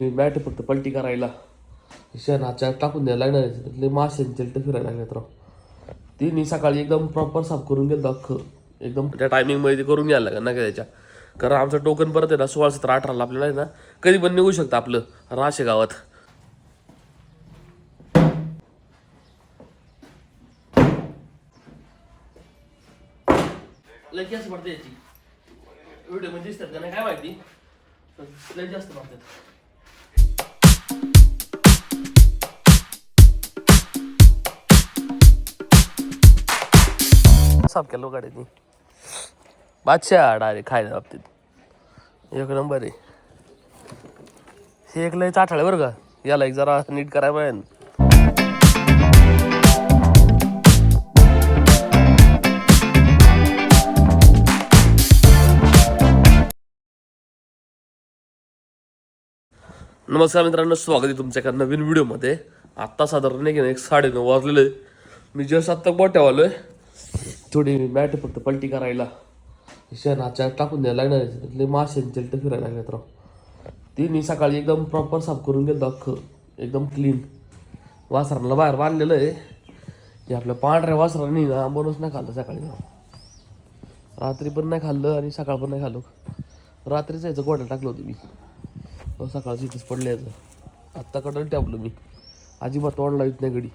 मी mat फक्त पलटी करायला. शेणाच्या टाकून द्यायला लागणार आहे. तिथले माशांचे तर फिरायला लागलेत राव. तिने सकाळी एकदम प्रॉपर साफ करून गेलं अख्खं. एकदम त्या टायमिंगमध्ये ते करून घ्यायला लागेल ना का त्याच्या. कारण आमचं टोकन परत आहे ना सोळा सतरा अठराला आपल्याला आहे ना कधी पण निघू शकतं आपलं. राशे गावात. लय पडते याची. व्हिडिओ म्हणजे दिसतात का नाही काय माहिती. पण जास्त पडतात. साफ केलं गाडीनी. बादशाह डायरेक्ट खायच्या बाबतीत. एक नंबर आहे. हे एक लय चाठाळे बरं का. याला एक जरा नीट करायला पाहिजे. नमस्कार मित्रांनो स्वागत आहे तुमच्या एका नवीन व्हिडिओमध्ये. आत्ता साधारण नाही की नाही एक साडेनऊ वाजलेलं आहे. मी जस्ट आत्ता गोट्यावर आलो आहे थोडी मॅट फक्त पलटी करायला. शेणाच्या टाकून द्यायला लागणार आहे. माशांचे तर फिरायला लागलेत राव. तिन्ही सकाळी एकदम प्रॉपर साफ करून गेलो अख्खं. एकदम क्लीन वासरांना बाहेर बांधलेलं आहे. हे आपल्या पांढऱ्या वासरांनी ना बनवूच नाही खाल्लं सकाळी रात्री पण नाही खाल्लं आणि सकाळ पण नाही खाल्लो. रात्रीच यायचं गोड्या टाकलं होतं मी. सकाळचं इथंच पडलं यायचं. आत्ता कडलं टॅबलो मी. अजिबात तोंडला येत नाही गडी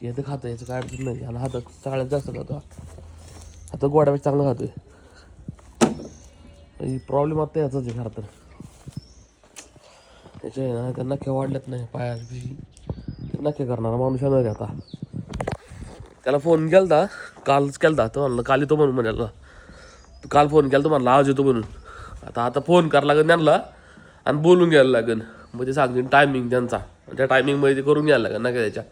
याचं खातं याचं काय अडचण नाही. याला हातात सगळ्यात जास्त खातो आता गोड्यापेक्षा चांगलं खातोय. प्रॉब्लेम आता याचाच आहे खरं तर. त्याच्या ना त्या नख्या वाढल्यात नाही पायाची ते नखे करणारा माणूस येणार आहे आता. त्याला फोन केलता कालच केलता तो म्हणलं काल येतो म्हणून म्हणाला. तू काल फोन केला तो म्हणला आज येतो म्हणून. आता आता फोन करायला लागेल त्यांना आणि बोलून घ्यायला लागेल. मग ते सांगतील टायमिंग त्यांचा. त्या टायमिंगमध्ये ते करून घ्यायला लागेल ना का त्याच्या.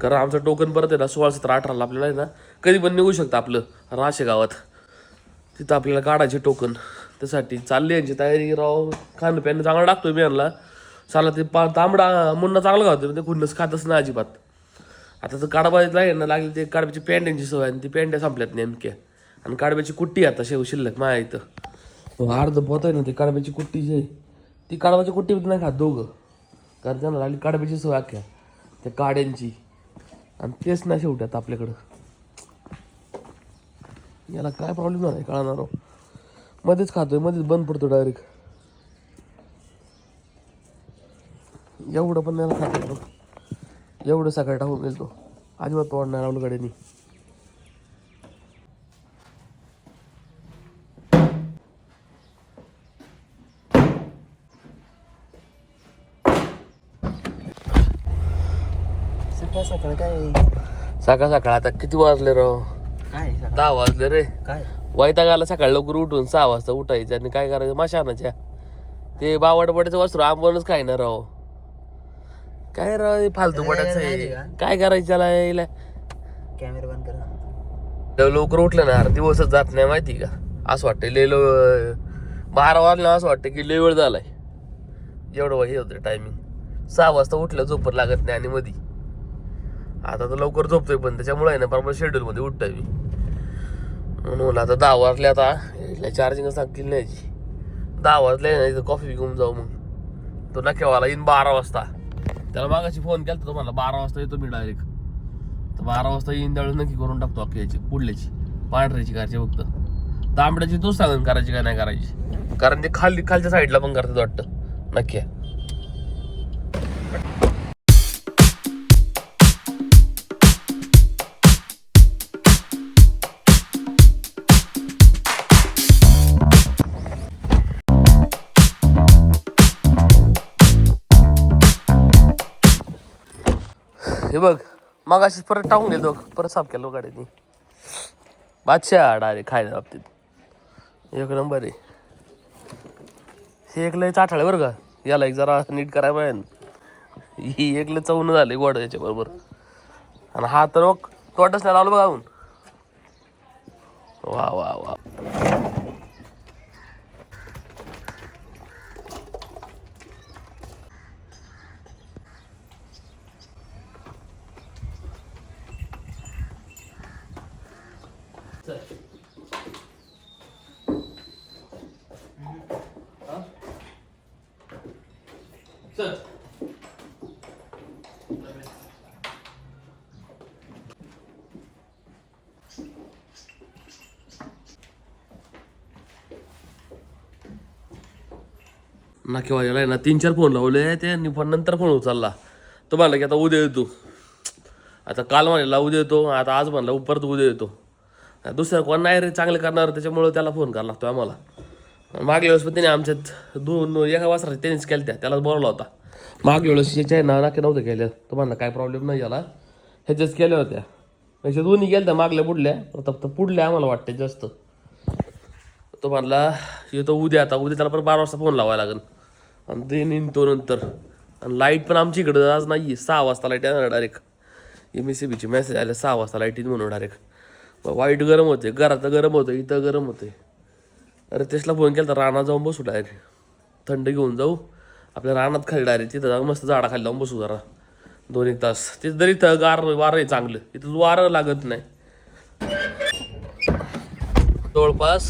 कारण आमचं टोकन परत आहे ना सोळा सतरा अठराला आपल्याला आहे ना कधी पण निघू शकतं आपलं राशे गावात. तिथं आपल्याला काढायचे टोकन. त्यासाठी चालली यांची तयारी राव खाणं प्यानं चांगलं टाकतोय मी यांना. चाला ते पा तांबडा मुन्ना चांगलं खातो ते खुन्नस खातच नाही अजिबात. आता तर काडाबाजीला आहे ना लागली ते काडब्याची पेंड्यांची सवय आणि ती पेंड्या संपल्यात नेमक्या. आणि काडब्याची कुट्टी आता शेव शिल्लक माया इथं. अर्ध पोत आहे ना ते काडब्याची कुट्टी जी ती काडब्याची कुट्टी नाही खात दोघं. कारण त्यांना लागली काडब्याची सवय अख्ख्या त्या काड्यांची. आणि तेच नाही शेवटी आता आपल्याकडं. याला काय प्रॉब्लेम झाला कळणार हो. मध्येच खातोय मध्येच बंद पडतो डायरेक्ट एवढं पण याला खातो एवढं सकाळी टाकून गेलो अजिबात तोड नाही लावलं गाड्यांनी. सकाळ सकाळ काय? सकाळ सकाळ आता किती वाजले राव? काय सकाळ? दहा वाजले रे. काय? वैताग आला सकाळी लवकर उठून सहा वाजता उठायचं आणि काय करायचं? माशा आणायच्या. ते बावड पड्याचं वस्त्र आंबवणच काय ना राव. काय राव हे फालतू पडायचं आहे? काय करायचं त्याला यायला? कॅमेरा बंद करा. लव- लवकर उठलं ना अरे दिवसच जात नाही माहिती का? असं वाटतं लय लो बारा वाजलं असं वाटतं की लय वेळ झालाय. एवढं हे होतं टायमिंग सहा वाजता उठलं झोपर लागत नाही आणि मधी. आता तर लवकर झोपतोय पण त्याच्यामुळे आहे ना बरोबर शेड्यूलमध्ये उठतोय मी. म्हणून आता दहा वाजले आता चार्जिंग सांगतील नाही दहा वाजले ना इथं कॉफी घेऊन जाऊ मग. तो नक्कीवाला येईन बारा वाजता. त्याला मागाशी फोन केला तो मला बारा वाजता येतो मी डायरेक्ट तर बारा वाजता येईन त्यावेळेस नक्की करून टाकतो अख्खी पुढल्याची. पांढऱ्याची कारची फक्त. तांबड्याची तूच सांगून करायची काय नाही करायची. कारण ते खाली खालच्या साईडला पण करतात वाटतं नक्की हे बघ मग अशीच परत टाकून देतो परत साफ केलं गाडीने बादशाह डायरेक्ट खायच्या बाबतीत. एक नंबर आहे. हे एक लय चाठाळे बरं का. याला एक जरा नीट करायला पाहिजे. ही एक लय चवणं झाली गोड याच्या बरोबर आणि हा तर मग तोटच नाही लावलं बघा वा वा वा. ना किंवा याला ना तीन चार फोन लावले ते पण नंतर फोन उचलला. तो म्हणला की आता उद्या येतो. आता काल म्हणला उद्या येतो आता आज म्हणला परत उद्या येतो. दुसरं कोण नाही रे चांगले करणार त्याच्यामुळे त्याला फोन करावा लागतो आम्हाला. मागल्या वेळेस पण त्याने आमच्यात दोन एका वासराच्या त्यांनीच केल्या त्यालाच बोलवला होता. मागल्या वेळेस याच्या ना नाके नव्हतं केल्या तर म्हणला काय प्रॉब्लेम नाही झाला ह्याच्याच केल्या होत्या. म्हणजे दोन्ही गेल्या मागल्या मागल्या पुढल्या फक्त पुढल्या आम्हाला वाटते जास्त. तो म्हणला येतो उद्या आता उद्या त्याला पण बारा वाजता फोन लावायला लागेल. आणि ते निघतो नंतर. आणि लाइट पण आमच्या इकडं आज नाही आहे सहा वाजता लाइट येणार डायरेक्ट एम एस सी बीची मेसेज आले सहा वाजता लाइट येईल म्हणून डायरेक्ट वाईट गरम होते घरात गरम होतं इथं गरम होते अरे तेचला फोन केला तर राणा जाऊन बसू डायरेक्ट थंड घेऊन जाऊ. आपल्या रानात खाली डायरेक्ट तिथं जाऊन मस्त झाडाखाली जाऊन बसू जरा. दोन एक तास. तिथं जरी इथं गार वारं आहे चांगलं इथं वारं लागत नाही. जवळपास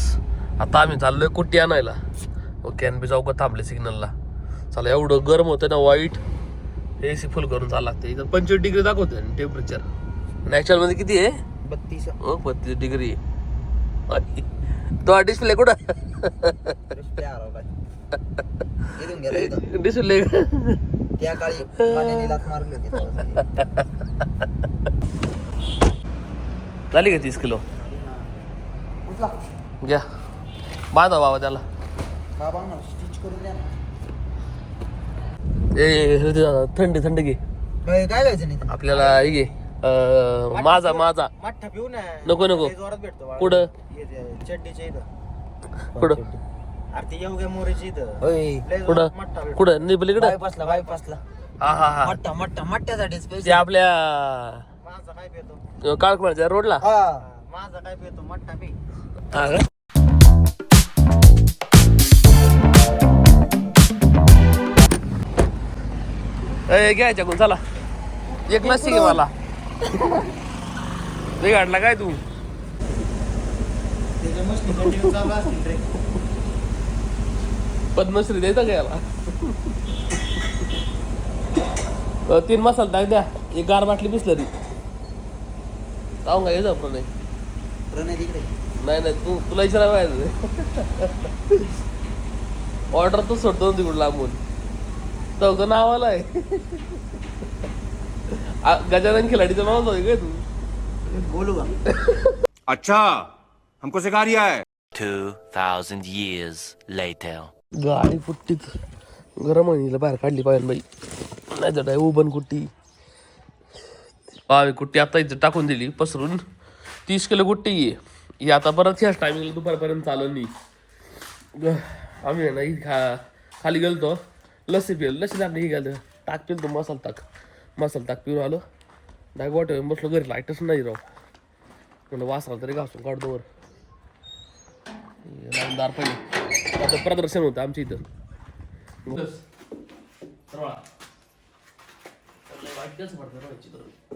आता आम्ही चाललोय कुट्टी आणायला. ओके आणि बी चौकात थांबले सिग्नलला. चला एवढं गरम होतं ना वाईट. ए सी फुल करून चालला लागते इथं पंचवीस डिग्री दाखवते टेम्परेचर आणि actual मध्ये किती आहे? बत्तीस. हो बत्तीस डिग्री तो डिस्प्ले कुठं. इथून गेला इथं डिस्प्ले त्या काळी पाण्याने लाथ मारली होती तेव्हा. झाली का तीस किलो? उचला घ्या. बांधा बाबा त्याला. बाबा ना स्टिच करून द्या ना. ए हे ते थंडी थंडी घे. काय नाही आपल्याला हे घे. अं, माझा माझा. मठ्ठा पिऊ ना. नको, नको. लय जोरात भेटतो बाळा. कुठं? हे ते चड्डीच्या इथं. कुठं? अरे ते येऊ मोरीची इथं. लय कुठं? निपलीकडं बायपासला हा हा हा. ते आपल्या माझा काय पितो? काळखोळ्याच्या रोडला? हा. माझा काय पितो? मठ्ठा हा का? ए घ्यायच्या कोण चला. एक लस्सी घे मला. बिघाडला काय तू? त्याच्या मस्ती कंटिन्यू चालू असतील रे. पद्मश्री द्यायचा का याला? तीन मसाला टाक द्या. एक गार बाटली बिसलरी जाऊ का येतो आपण नाही प्रणय. तिकडे. नाही नाही तू तुला विचारायला पाहिजे ऑर्डर तर सोडतो तिकडून लांबून. तो नाव आलाय आ, गजानन खिलाडीचं नाव होतं काय तू. बोलू का? अच्छा हमको सिखा रिया है. 2,000 years later. गाडी कुट्टीत गरम आणीला बाहेर काढली पाहिजे बाई. नाही तर उबन कुट्टी. पावे कुट्टी आता इथं टाकून दिली पसरून. तीस किलो कुट्टी. ये ही आता परत ह्याच टायमिंगला दुपारपर्यंत चालू नाही. ग- आम्ही आहे ना ही खा खाली गेलतो. लस्सी पिल लस्सी आपली ही गेलं टाक पिल तो मसाला टाक मसाला टाक पिऊन आलो. डाय गोट्या बसलो घरी लाईटच नाही राव. म्हणजे वासरा तरी घासून काढतो वर. दार पहिले. आता प्रदर्शन होतं आमच्या इथं. वाटतंच पडतं चित्र.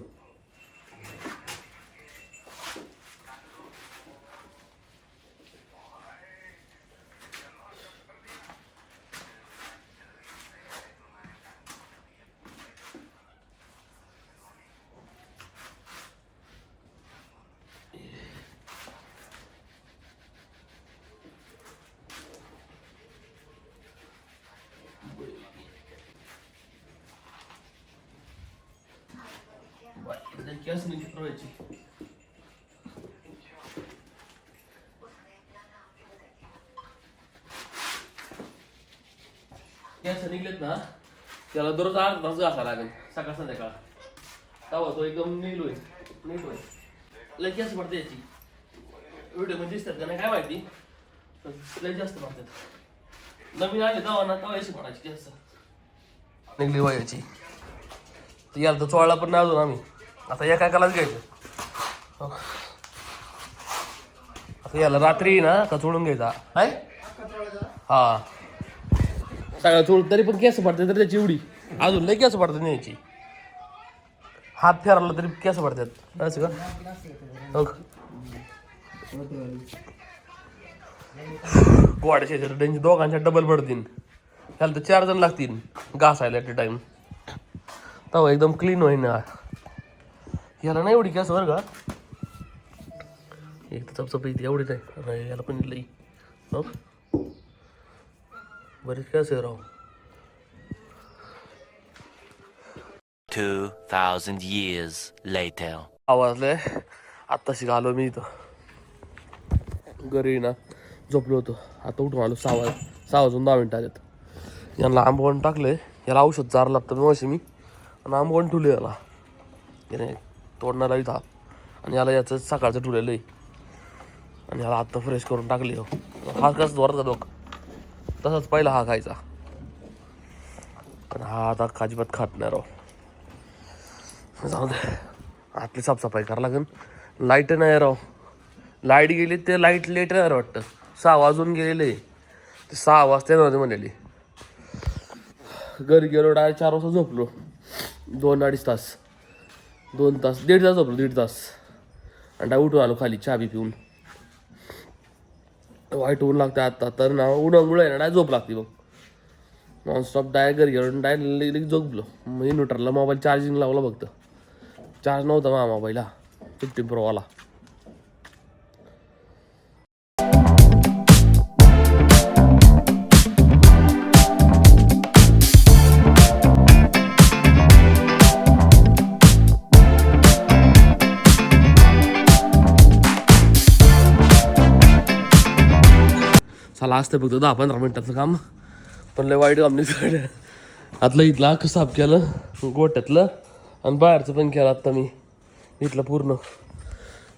वाईट. त्यांची असं नाही निघलेत ना त्याला दररोज आठ तास घासा लागेल सकाळ संध्याकाळ तवा तो एकदम निघलोय होईल नीट लय केस पडते याची व्हिडिओमध्ये दिसतात का नाही काय माहिती लय जास्त पडतात नवीन आले तवा ना तवा अशी पडायची केस निघली वयाची तर याला तर चोळला पण नाही अजून आम्ही आता एका एकालाच घ्यायचं. हो. आता याला रात्री ना कचोळून घ्यायचा. आहे हा. सगळं चोळ तरी पण केस पडते तर त्याची एवढी. अजून लय केस पडतात याची हात फेरला तरी केस पडतात. असं का? हो का? गोड्याच्या त्यांची दोघांच्या डबल पडतील. ह्याला तर चार जण लागतील. घासायला ॲट अ टाइम तेव्हा एकदम क्लीन होईन. ना याला नाही एवढी केस बरं का? एक तर चपचप एवढीच आहे. आणि याला पण लई. हो बरेच केस आहे राव. 2,000 years later. आवाजले आत्ताशी आलो मी इथं. घरी ना झोपलो होतो. आता उठून आलो सहा वाज सहा वाजून दहा मिनिटं आलेत. यांना आंबवण टाकले याला औषध चार लागतं मी मी. आणि आंबवण ठुले याला. तोडणारा इथं आणि याला याचं सकाळचं ठुलेलं आहे आणि याला आत्ता फ्रेश करून टाकली हो. हा कसं जोरात का दोक तसाच पहिला हा खायचा. पण हा आता अजिबात खात नाही राव. जाऊ दे. आतली साफसफाई करा लागेल. लाइट नाही राव. लाइट गेली ते लाइट लेट नाही वाटतं. सहा वाजून गेलेले. ते सहा वाजता नव्हते म्हणाले. घरी गेलो डायरेक्ट चार वाजता झोपलो. दोन अडीच तास. दोन तास दीड तास झोपलो दीड तास. आणि डाय उठून आलो खाली चहा बी पिऊन. वाईट ऊन लागते आत्ता तर ना उन्हामुळे आहे ना डाय झोप लागते मग नॉनस्टॉप डाय घरी गेलो डाय लगेच झोपलो. मग इन्व्हर्टरला मोबाईल चार्जिंग लावला फक्त. चार्ज नव्हता माझा मोबाईलला फिफ्टीन प्रोवाला चला असतं फक्त दहा पंधरा मिनटाचं काम. पण लय वाईट काम नाही आतलं इथलं अख्खं साफ केलं गोट्यातलं आणि बाहेरचं पण केलं आत्ता मी. इथलं पूर्ण.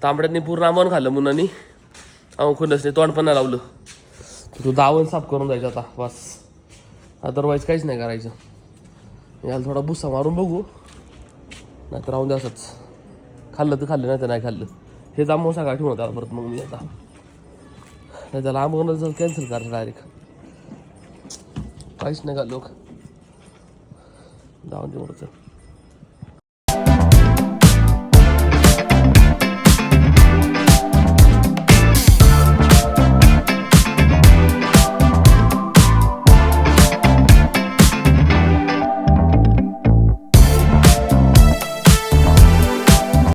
तांबड्यांनी पूर्ण आंबवण खाल्लं मुलांनी खुलसने तोंड पण नाही लावलं. तू दावण साफ करून जायचं आता बस. अदरवाईज काहीच नाही करायचं. याला थोडा भुस्सा मारून बघू. नाहीतर राहून द्या असंच. खाल्लं तर खाल्लं नाही तर नाही खाल्लं. हे जांभूळ सकाळ ठेवून त्याला परत मग मी आता. नाही त्याला आंबवणं जर कॅन्सल करा डायरेक्ट काहीच नाही का लोक? जाऊन दे